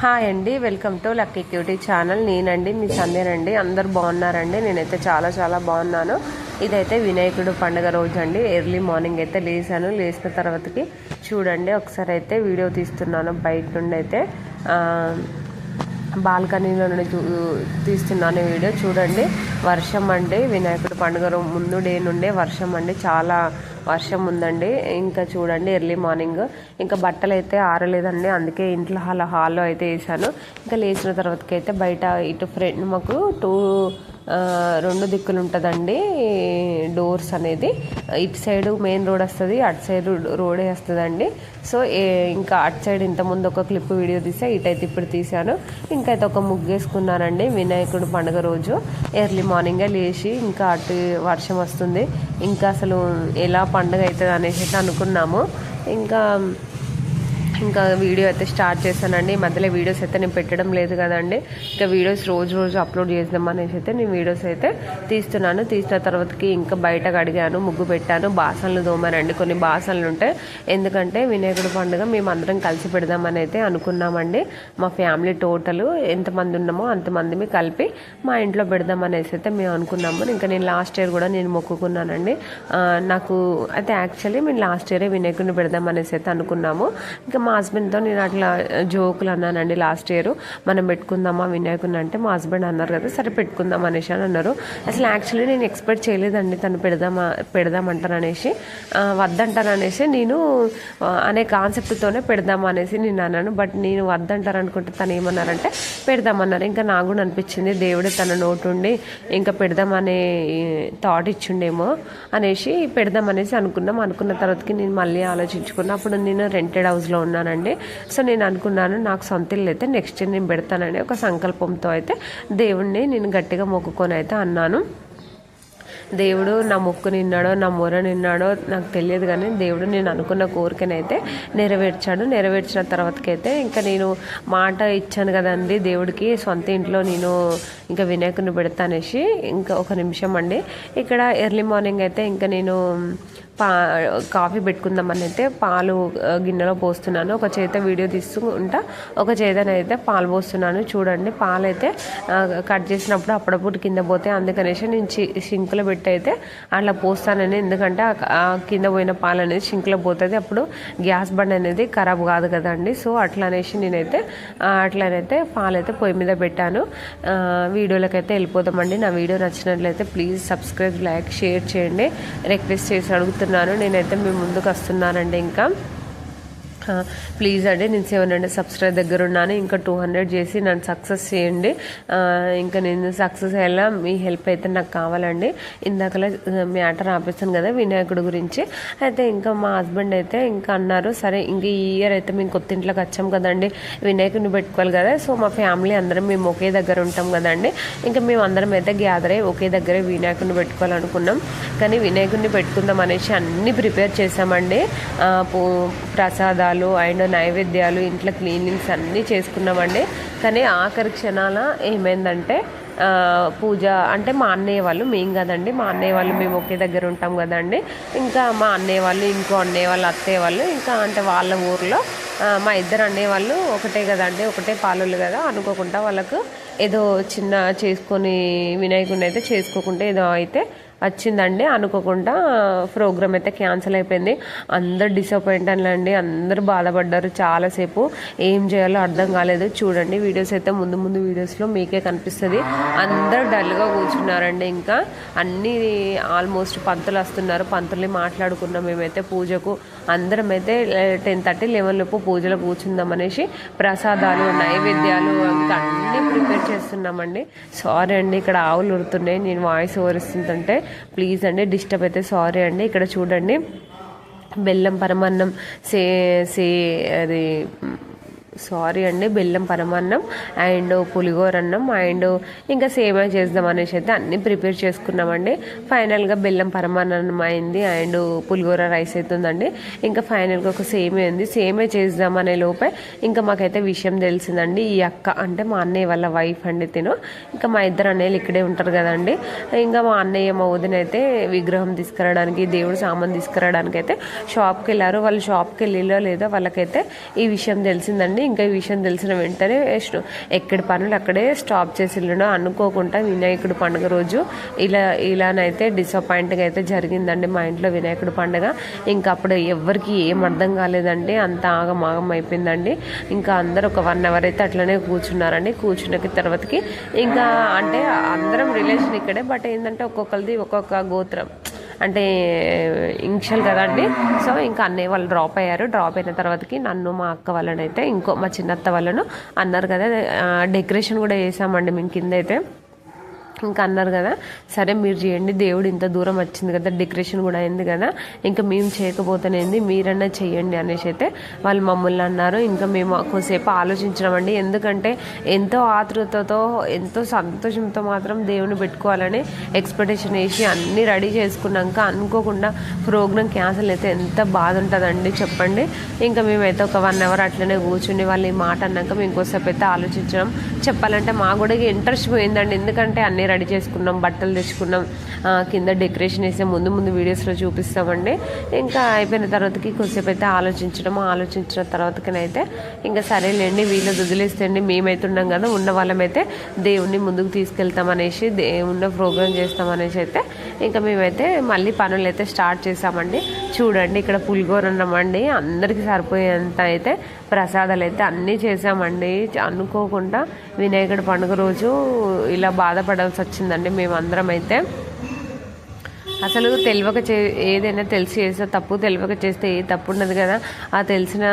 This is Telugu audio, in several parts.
హాయ్ అండి welcome to lucky cutie channel. నేనండి మీ సందేనండి అందరు బాగున్నారండి? నేనైతే చాలా చాలా బాగున్నాను. ఇదైతే వినాయకుడు పండుగ రోజు అండి ఎర్లీ మార్నింగ్ అయితే లేసాను. లేచిన తర్వాతకి చూడండి ఒకసారి అయితే వీడియో తీస్తున్నాను. బయట నుండి అయితే బాల్కనీలో నుండి చూ తీస్తున్నాను వీడియో. చూడండి వర్షం అండి. వినాయకుడు పండుగ ముందు డే నుండే వర్షం అండి. చాలా వర్షం ఉందండి. ఇంకా చూడండి ఎర్లీ మార్నింగ్ ఇంకా బట్టలు అయితే ఆరలేదండి. అందుకే ఇంట్లో హాల్ హాల్లో అయితే వేసాను ఇంకా లేచిన తర్వాతకి అయితే బయట ఇటు ఫ్రంట్ మాకు టూ రెండు దిక్కులు ఉంటుందండి డోర్స్ అనేది. ఇటు సైడ్ మెయిన్ రోడ్ వస్తుంది అటు సైడ్ రోడే వస్తుందండి. సో ఇంకా అటు సైడ్ ఇంతకుముందు ఒక క్లిప్ వీడియో తీసా ఇటైతే ఇప్పుడు తీశాను. ఇంకైతే ఒక ముగ్గేసుకున్నానండి వినాయకుడు పండుగ రోజు. ఎర్లీ మార్నింగే లేచి ఇంకా అటు వర్షం వస్తుంది. ఇంకా అసలు ఎలా పండుగ అవుతుంది అనేసి అనుకున్నాము. ఇంకా ఇంకా వీడియో అయితే స్టార్ట్ చేశానండి. ఈ మధ్యలో వీడియోస్ అయితే నేను పెట్టడం లేదు కదండి. ఇంకా వీడియోస్ రోజు రోజు అప్లోడ్ చేద్దాం అనేసి అయితే నేను వీడియోస్ అయితే తీస్తున్నాను. తీసిన తర్వాతకి ఇంకా బయట కడిగాను ముగ్గు పెట్టాను బాసనలు దోమానండి. కొన్ని బాసనలు ఉంటాయి ఎందుకంటే వినాయకుడి పండుగ మేము అందరం కలిసి పెడదామని అయితే అనుకున్నామండి. మా ఫ్యామిలీ టోటల్ ఎంతమంది ఉన్నామో అంతమంది కలిపి మా ఇంట్లో పెడదాం అనేసి అయితే మేము అనుకున్నాము. ఇంకా నేను లాస్ట్ ఇయర్ కూడా నేను మొక్కుకున్నానండి. నాకు అయితే యాక్చువల్లీ మేము లాస్ట్ ఇయరే వినాయకుడిని పెడదాం అనేసి అయితే అనుకున్నాము. ఇంకా మా హస్బెండ్తో నేను అట్లా జోకులు అన్నానండి లాస్ట్ ఇయర్. మనం పెట్టుకుందామా వినాయకుని అంటే మా హస్బెండ్ అన్నారు కదా సరే పెట్టుకుందాం అనేసి అని అన్నారు. అసలు యాక్చువల్లీ నేను ఎక్స్పెక్ట్ చేయలేదండి తను పెడదామా పెడదామంటాను అనేసి ఆ, అనేసి నేను అనే కాన్సెప్ట్తోనే పెడదామా అనేసి నేను అన్నాను. బట్ నేను వద్దంటారు అనుకుంటే తను ఏమన్నారంటే పెడదామన్నారు. ఇంకా నాకు కూడా అనిపించింది దేవుడే తన నోటుండి ఇంకా పెడదామనే థాట్ ఇచ్చిండేమో అనేసి పెడదామనేసి అనుకున్నాం. అనుకున్న తర్వాతకి నేను మళ్ళీ ఆలోచించుకున్నా. అప్పుడు నేను రెంటెడ్ హౌస్లో అనుకున్నానండి. సో నేను అనుకున్నాను నాకు సొంత ఇల్లు అయితే నెక్స్ట్ ఇయర్ నేను పెడతానని ఒక సంకల్పంతో అయితే దేవుణ్ణి నేను గట్టిగా మొక్కుకొని అయితే అన్నాను. దేవుడు నా మొక్కు నిన్నాడో నా మొర నిన్నాడో నాకు తెలియదు కానీ దేవుడు నేను అనుకున్న కోరికనైతే నెరవేర్చాడు. నెరవేర్చిన తర్వాతకైతే ఇంకా నేను మాట ఇచ్చాను కదండి దేవుడికి సొంత ఇంట్లో నేను ఇంకా వినాయకుని పెడతానేసి ఇంకా ఒక నిమిషం అండి. ఇక్కడ ఎర్లీ మార్నింగ్ అయితే ఇంకా నేను పా కాఫీ పెట్టుకుందామని అయితే పాలు గిన్నెలో పోస్తున్నాను. ఒక చేత వీడియో తీస్తూ ఉంటా ఒక చేతనైతే పాలు పోస్తున్నాను. చూడండి పాలు అయితే కట్ చేసినప్పుడు అప్పుడప్పుడు కింద పోతే అందుకనేసి నేను చి సింక్లో పెట్టి అయితే అట్లా పోస్తానని. ఎందుకంటే కింద పోయిన పాలు అనేది సింక్లో పోతుంది. అప్పుడు గ్యాస్ బండ్ అనేది ఖరాబ్ కాదు కదండి. సో అట్లా అనేసి నేనైతే అట్లనైతే పాలు అయితే పొయ్యి మీద పెట్టాను. వీడియోలకైతే వీడియోలోకి అయితే వెళ్ళిపోదామండి. నా వీడియో నచ్చినట్లయితే ప్లీజ్ సబ్స్క్రైబ్ లైక్ షేర్ చేయండి. రిక్వెస్ట్ చేసి అడుగుతున్నాను నేనైతే మీ ముందుకు వస్తున్నానండి ఇంకా. ప్లీజ్ అండి నేను సెవెన్ హండ్రెడ్ సబ్స్క్రైబ్ దగ్గర ఉన్నాను. ఇంకా టూ హండ్రెడ్ చేసి నన్ను సక్సెస్ చేయండి. ఇంకా నేను సక్సెస్ అయ్యేలా మీ హెల్ప్ అయితే నాకు కావాలండి. ఇందాకలా మ్యాటర్ ఆపేస్తాను కదా వినాయకుడి గురించి. అయితే ఇంకా మా హస్బెండ్ అయితే ఇంకా అన్నారు సరే ఇంకా ఈ ఇయర్ అయితే మేము కొత్త ఇంట్లోకి వచ్చాం కదండి. వినాయకుడిని పెట్టుకోవాలి కదా సో మా ఫ్యామిలీ అందరం మేము ఒకే దగ్గర ఉంటాం కదండి. ఇంకా మేము అందరం అయితే గ్యాదర్ అయ్యి ఒకే దగ్గరే వినాయకుడిని పెట్టుకోవాలనుకున్నాం. కానీ వినాయకుడిని పెట్టుకుందాం అనేసి అన్ని ప్రిపేర్ చేసామండి ప్రసాదాలు ప్రసాదాలు అండ్ నైవేద్యాలు ఇంట్లో క్లీనింగ్స్ అన్నీ చేసుకున్నామండి. కానీ ఆఖరి క్షణాల ఏమైందంటే పూజ అంటే మా అన్నయ్య వాళ్ళు మేము కదండి మా అన్నయ్య వాళ్ళు మేము ఒకే దగ్గర ఉంటాం కదండి. ఇంకా మా అన్నయ్య వాళ్ళు ఇంకో అన్నయ్య వాళ్ళు అత్తయ్య వాళ్ళు ఇంకా అంటే వాళ్ళ ఊర్లో మా ఇద్దరు అన్నయ్య వాళ్ళు ఒకటే కదండి ఒకటే పాలలు కదా అనుకోకుండా వాళ్ళకు ఏదో చిన్న చేసుకొని వినాయకుడిని అయితే చేసుకోకుండా ఏదో అయితే వచ్చిందండి. అనుకోకుండా ప్రోగ్రామ్ అయితే క్యాన్సిల్ అయిపోయింది. అందరు డిసప్పాయింట్ అండి అందరు బాధపడ్డారు చాలాసేపు. ఏం చేయాలో అర్థం కాలేదు. చూడండి వీడియోస్ అయితే ముందు ముందు వీడియోస్లో మీకే కనిపిస్తుంది. అందరు డల్గా కూర్చున్నారండి ఇంకా. అన్ని ఆల్మోస్ట్ పంతులు వస్తున్నారు. పంతుల్ని మాట్లాడుకున్నాం మేమైతే పూజకు. అందరం అయితే టెన్ థర్టీ లెవెన్ లోపు పూజలో కూర్చుందాం అనేసి ప్రసాదాలు నైవేద్యాలు ఇంకా అన్నీ ప్రిపేర్ చేస్తున్నామండి. సారీ అండి ఇక్కడ ఆవులు ఉడుతున్నాయి నేను వాయిస్ ఓవర్ ప్లీజ్ అండి డిస్టర్బ్ అయితే సారీ అండి. ఇక్కడ చూడండి బెల్లం పరమాన్నం సే సే అది సారీ అండి బెల్లం పరమాన్నం అండ్ పులిగోర అన్నం అండ్ ఇంకా సేమే చేద్దాం అనేసి అయితే అన్నీ ప్రిపేర్ చేసుకున్నామండి. ఫైనల్గా బెల్లం పరమాన్నం అయింది అండ్ పులిగోర రైస్ అవుతుందండి ఇంకా ఫైనల్గా ఒక సేమే ఉంది. సేమే చేద్దాం అనే లోపే ఇంకా మాకైతే విషయం తెలిసిందండి. ఈ అక్క అంటే మా అన్నయ్య వాళ్ళ వైఫ్ అండి తిను. ఇంకా మా ఇద్దరు అన్నయ్యలు ఇక్కడే ఉంటారు కదండి. ఇంకా మా అన్నయ్య మా వదిన అయితే విగ్రహం తీసుకురావడానికి దేవుడు సామాన్ తీసుకురావడానికి అయితే షాప్కి వెళ్ళారు. వాళ్ళు షాప్కి వెళ్ళిలో లేదో వాళ్ళకైతే ఈ విషయం తెలిసిందండి. ఇంకా ఈ విషయం తెలిసిన వెంటనే స్టో- ఎక్కడి పనులు అక్కడే స్టాప్ చేసి వెళ్ళడం అనుకోకుండా వినాయకుడు పండుగ రోజు ఇలా ఇలానైతే డిసప్పాయింట్గా అయితే జరిగిందండి మా ఇంట్లో వినాయకుడు పండుగ. ఇంకా అప్పుడు ఎవరికి ఏం అర్థం కాలేదండి అంత ఆగమాగం అయిపోయిందండి. ఇంకా అందరూ ఒక వన్ అవర్ అయితే అట్లనే కూర్చున్నారండి. కూర్చున్న తర్వాతకి ఇంకా అంటే అందరం రిలేషన్ ఇక్కడే బట్ ఏంటంటే ఒక్కొక్కరిది ఒక్కొక్క గోత్రం. అంటే ఇనిషియల్ కదండి సో ఇంకా అన్నయ్య వాళ్ళు డ్రాప్ అయ్యారు. డ్రాప్ అయిన తర్వాతకి నన్ను మా అక్క వాళ్ళనైతే ఇంకో మా చిన్నత్త వాళ్ళను అన్నారు కదా. డెకరేషన్ కూడా చేసామండి మేము కింద అయితే ఇంకా అన్నారు కదా సరే మీరు చేయండి దేవుడు ఇంత దూరం వచ్చింది కదా డెకరేషన్ కూడా అయింది కదా ఇంకా మేము చేయకపోతేనేంది మీరన్నా చేయండి అనేసి అయితే వాళ్ళు మమ్మల్ని అన్నారు. ఇంకా మేము కొద్దిసేపు అండి ఎందుకంటే ఎంతో ఆతృతతో ఎంతో సంతోషంతో మాత్రం దేవుని పెట్టుకోవాలని ఎక్స్పెక్టేషన్ వేసి అన్నీ రెడీ చేసుకున్నాక అనుకోకుండా ప్రోగ్రామ్ క్యాన్సిల్ అయితే ఎంత బాధ ఉంటుందండి చెప్పండి. ఇంకా మేమైతే ఒక వన్ అవర్ అట్లనే కూర్చుని వాళ్ళు ఈ మాట అన్నాక మేము కొద్దిసేపు అయితే ఆలోచించడం చెప్పాలంటే మా కూడా ఇంట్రెస్ట్ పోయిందండి. ఎందుకంటే అన్ని రెడీ చేసుకున్నాం బట్టలు తెచ్చుకున్నాం. కింద డెకరేషన్ వేసే ముందు ముందు వీడియోస్లో చూపిస్తామండి. ఇంకా అయిపోయిన తర్వాతకి కొద్దిసేపు అయితే ఆలోచించడం ఆలోచించిన తర్వాతకనైతే ఇంకా సరేలేండి వీళ్ళు వదిలేస్తండి మేమైతే ఉన్నాం కదా ఉన్న వాళ్ళమైతే దేవుణ్ణి ముందుకు తీసుకెళ్తాం అనేసి ప్రోగ్రామ్ చేస్తామనేసి అయితే ఇంకా మేమైతే మళ్ళీ పనులు అయితే స్టార్ట్ చేసామండి చూడండి ఇక్కడ పులిగోర అన్నమండి అందరికీ సరిపోయేంత అయితే ప్రసాదాలు అయితే అన్నీ చేసామండి అనుకోకుండా వినాయకుడి పండుగ రోజు ఇలా బాధపడాల్సి వచ్చిందండి. మేమందరం అయితే అసలు తెలియక చే ఏదైనా తెలిసి చేస్తే తప్పు తెలియక చేస్తే ఏ తప్పు ఉండదు కదా. ఆ తెలిసిన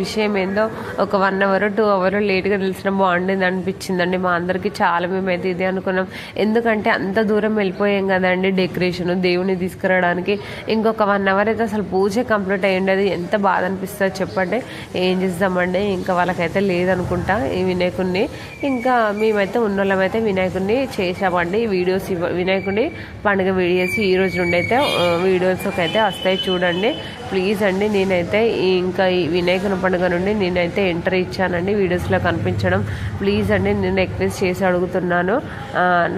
విషయం ఏందో ఒక వన్ అవర్ టూ అవర్ లేట్గా తెలిసిన బాగుండింది అనిపించిందండి మా అందరికీ. చాలా మేమైతే ఇది అనుకున్నాం. ఎందుకంటే అంత దూరం వెళ్ళిపోయాం కదండి డెకరేషన్ దేవుని తీసుకురావడానికి. ఇంకొక వన్ అవర్ అయితే అసలు పూజ కంప్లీట్ అయ్యి ఉండేది. ఎంత బాధ అనిపిస్తుంది చెప్పండి. ఏం చేద్దామండి? ఇంకా వాళ్ళకైతే లేదనుకుంటా ఈ వినాయకుడిని ఇంకా మేమైతే ఉన్నోళ్ళమైతే వినాయకుడిని చేసామండి ఈ వీడియోస్ ఇవ్వ వినాయకుడి పండుగ వీడియోస్ ఈ రోజు నుండి అయితే ఆ, వీడియోస్ అయితే వస్తాయి చూడండి. ప్లీజ్ అండి నేనైతే ఇంకా ఈ వినాయకుని పండుగ నుండి నేనైతే ఎంటర్ ఇచ్చానండి వీడియోస్లో కనిపించడం. ప్లీజ్ అండి నేను రిక్వెస్ట్ చేసి అడుగుతున్నాను.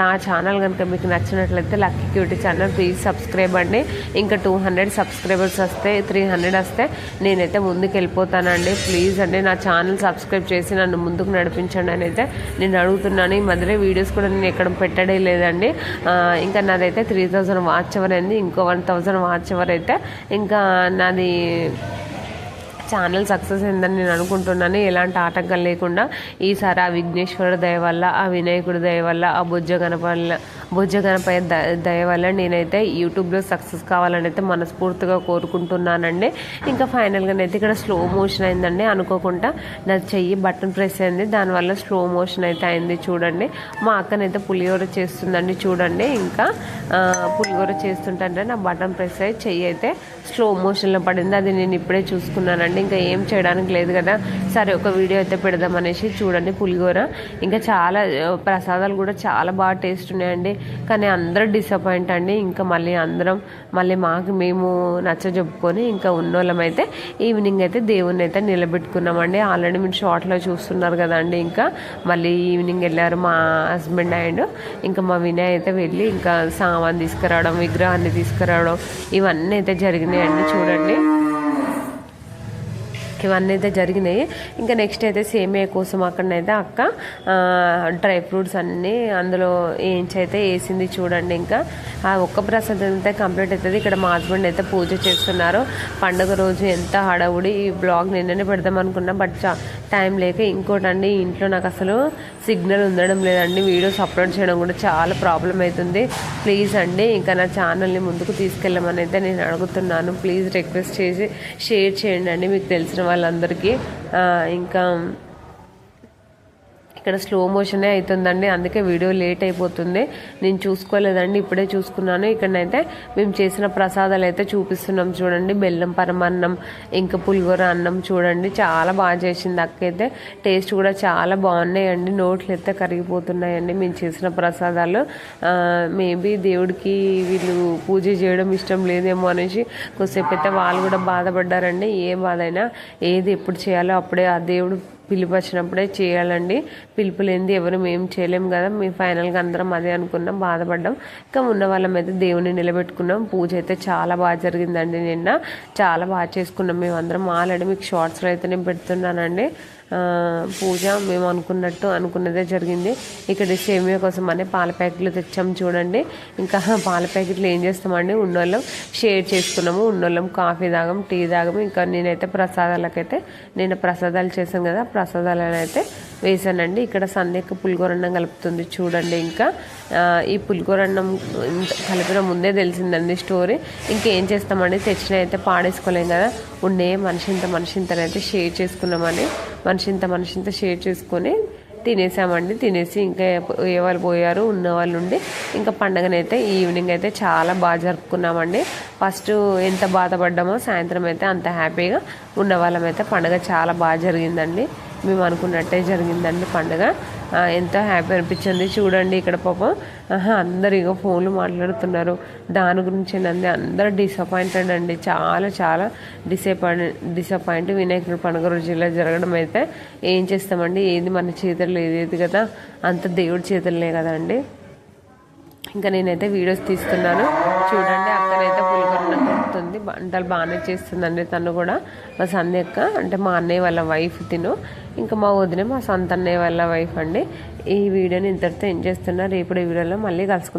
నా ఛానల్ కనుక మీకు నచ్చినట్లయితే lucky cutie channel please subscribe అండి. ఇంకా టూ హండ్రెడ్ సబ్స్క్రైబర్స్ వస్తే త్రీ హండ్రెడ్ వస్తే నేనైతే ముందుకు వెళ్ళిపోతానండి ప్లీజ్ అండి నా ఛానల్ సబ్స్క్రైబ్ చేసి నన్ను ముందుకు నడిపించండి అని అయితే నేను అడుగుతున్నాను. ఈ మధ్యలో వీడియోస్ కూడా నేను ఎక్కడ పెట్టడే లేదండి. ఇంకా నాదైతే త్రీ థౌజండ్ వాచ్ అవర్ అయింది ఇంకో వన్ థౌజండ్ వాచ్ అవర్ అయితే ఇంకా నాది ఛానల్ సక్సెస్ అయిందని నేను అనుకుంటున్నాను. ఎలాంటి ఆటంకం లేకుండా ఈసారి ఆ విఘ్నేశ్వరుడు దయ వల్ల ఆ వినాయకుడి దయ వల్ల ఆ బుజ్జ గణపల్ల బుజ్జ గణపయ్య ద- దయ వల్ల నేనైతే యూట్యూబ్లో సక్సెస్ కావాలని అయితే మనస్ఫూర్తిగా కోరుకుంటున్నానండి. ఇంకా ఫైనల్గా అయితే ఇక్కడ స్లో మోషన్ అయిందండి. అనుకోకుండా నా చెయ్యి బటన్ ప్రెస్ అయింది. దానివల్ల స్లో మోషన్ అయితే అయింది చూడండి. మా అక్కనైతే పులిహోర చేస్తుందండి చూడండి. ఇంకా పులిహోర చేస్తుంటే నా బటన్ ప్రెస్ అయ్యి చెయ్యి అయితే స్లో మోషన్లో పడింది. అది నేను ఇప్పుడే చూసుకున్నానండి. ఇంకా ఏం చేయడానికి లేదు కదా. సరే ఒక వీడియో అయితే పెడదామనేసి చూడండి పులిహోర. ఇంకా చాలా ప్రసాదాలు కూడా చాలా బాగా టేస్ట్ ఉన్నాయండి. కానీ అందరూ డిసప్పాయింట్ అండి. ఇంకా మళ్ళీ అందరం మళ్ళీ మాకు మేము నచ్చ చెప్పుకొని ఇంకా ఉన్నోళ్ళం అయితే ఈవినింగ్ అయితే దేవుణ్ణి అయితే నిలబెట్టుకున్నామండి. ఆల్రెడీ మీరు షార్ట్లో చూస్తున్నారు కదండి. ఇంకా మళ్ళీ ఈవినింగ్ వెళ్ళారు మా హస్బెండ్ అండ్ ఇంకా మా వినయ్ అయితే వెళ్ళి ఇంకా సామాన్ తీసుకురావడం విగ్రహాన్ని తీసుకురావడం ఇవన్నీ అయితే జరిగినాయండి చూడండి. ఇవన్నీ అయితే జరిగినాయి. ఇంకా నెక్స్ట్ అయితే సేమియా కోసం అక్కడనైతే అక్క డ్రై ఫ్రూట్స్ అన్నీ అందులో ఏంచైతే వేసింది చూడండి ఇంకా. ఆ ఒక్క ప్రసాదం అయితే కంప్లీట్ అవుతుంది. ఇక్కడ మా హస్బెండ్ అయితే పూజ చేస్తున్నారు. పండుగ రోజు ఎంత హడావుడి ఈ బ్లాగ్ నిన్ననే పెడదాం అనుకున్నా బట్ చా- టైం లేక ఇంకోటండి ఇంట్లో నాకు అసలు సిగ్నల్ ఉండడం లేదండి. వీడియోస్ అప్లోడ్ చేయడం కూడా చాలా ప్రాబ్లం అవుతుంది ప్లీజ్ అండి ఇంకా నా ఛానల్ని ముందుకు తీసుకెళ్ళమని అయితే నేను అడుగుతున్నాను. ప్లీజ్ రిక్వెస్ట్ చేసి షేర్ చేయండి అండి మీకు తెలిసిన వాళ్ళందరికీ. ఇంకా ఇక్కడ స్లో మోషనే అవుతుందండి అందుకే వీడియో లేట్ అయిపోతుంది. నేను చూసుకోలేదండి. ఇప్పుడే చూసుకున్నాను. ఇక్కడనైతే మేము చేసిన ప్రసాదాలు అయితే చూపిస్తున్నాం చూడండి. బెల్లం పరమన్నం ఇంకా పులిగోర అన్నం చూడండి. చాలా బాగా చేసింది అక్కయితే. టేస్ట్ కూడా చాలా బాగున్నాయండి. నోట్లు అయితే కరిగిపోతున్నాయండి మేము చేసిన ప్రసాదాలు. మేబీ దేవుడికి వీళ్ళు పూజ చేయడం ఇష్టం లేదేమో అనేసి కొద్దిసేపు అయితే వాళ్ళు కూడా బాధపడ్డారండి. ఏ బాధైనా ఏది ఎప్పుడు చేయాలో అప్పుడే ఆ దేవుడు పిలుపు వచ్చినప్పుడే చేయాలండి. పిలుపు లేనిది ఎవరు మేము చేయలేము కదా. మీ ఫైనల్గా అందరం అదే అనుకున్నాం బాధపడ్డాం. ఇంకా ఉన్న వాళ్ళం అయితే దేవుని నిలబెట్టుకున్నాం. పూజ అయితే చాలా బాగా జరిగిందండి నిన్న. చాలా బాగా చేసుకున్నాం మేము అందరం ఆల్రెడీ మీకు షార్ట్స్లో అయితే నేను పెడుతున్నానండి. పూజ మేము అనుకున్నట్టు అనుకున్నదే జరిగింది. ఇక్కడ సేమియా కోసం అనే పాల ప్యాకెట్లు తెచ్చాం చూడండి. ఇంకా పాల ప్యాకెట్లు ఏం చేస్తామండి? ఉన్నోళ్ళం షేర్ చేసుకున్నాము. ఉన్నోళ్ళం కాఫీ తాగం టీ తాగం. ఇంకా నేనైతే ప్రసాదాలకైతే నేను ప్రసాదాలు చేశాను కదా ప్రసాదాలను అయితే వేసానండి. ఇక్కడ సంధ్యకు పులిగోరన్నం కలుపుతుంది చూడండి ఇంకా. ఈ పులిగోరన్నం ఇంత కలిపిన ముందే తెలిసిందండి స్టోరీ. ఇంకేం చేస్తామండి? తెచ్చిన అయితే పాడేసుకోలేం కదా. ఉండే మనిషి ఇంత మనిషి ఇంతనైతే షేర్ చేసుకున్నామని మనిషి ఇంత మనిషి ఇంత షేర్ చేసుకొని తినేసామండి. తినేసి ఇంకా ఏ వాళ్ళు పోయారు ఉన్న వాళ్ళు ఉండి. ఇంకా పండగనైతే ఈవినింగ్ అయితే చాలా బాగా జరుపుకున్నామండి. ఫస్ట్ ఎంత బాధపడ్డామో సాయంత్రం అయితే అంత హ్యాపీగా ఉన్న వాళ్ళమైతే పండగ చాలా బాగా జరిగిందండి. మేము అనుకున్నట్టే జరిగిందండి పండుగ. ఎంతో హ్యాపీ అనిపించింది చూడండి ఇక్కడ పాపం. ఆహా, అందరు ఇక ఫోన్లు మాట్లాడుతున్నారు. దాని గురించి అండి అందరూ డిసప్పాయింటెడ్ అండి. చాలా చాలా డిసప్పాయింట్ డిసప్పాయింట్ వినాయకుడి పండుగ రోజు జరగడం అయితే ఏం చేస్తామండి? ఏది మన చేతుల్లో ఏది కదా? అంత దేవుడి చేతులనే కదండి. ఇంకా నేనైతే వీడియోస్ తీస్తున్నాను. చూడండి చేస్తుంది వంటలు బాగానే చేస్తుందండి తను కూడా. మా సంధ్యక్క అంటే మా అన్నయ్య వాళ్ళ వైఫ్ తిను. ఇంకా మా వదిన మా సొంత అన్నయ్య వాళ్ళ వైఫ్ అండి. ఈ వీడియోని ఇంతటితో ఏం చేస్తున్నా. రేపటి వీడియోలో మళ్ళీ కలుసుకుందాం.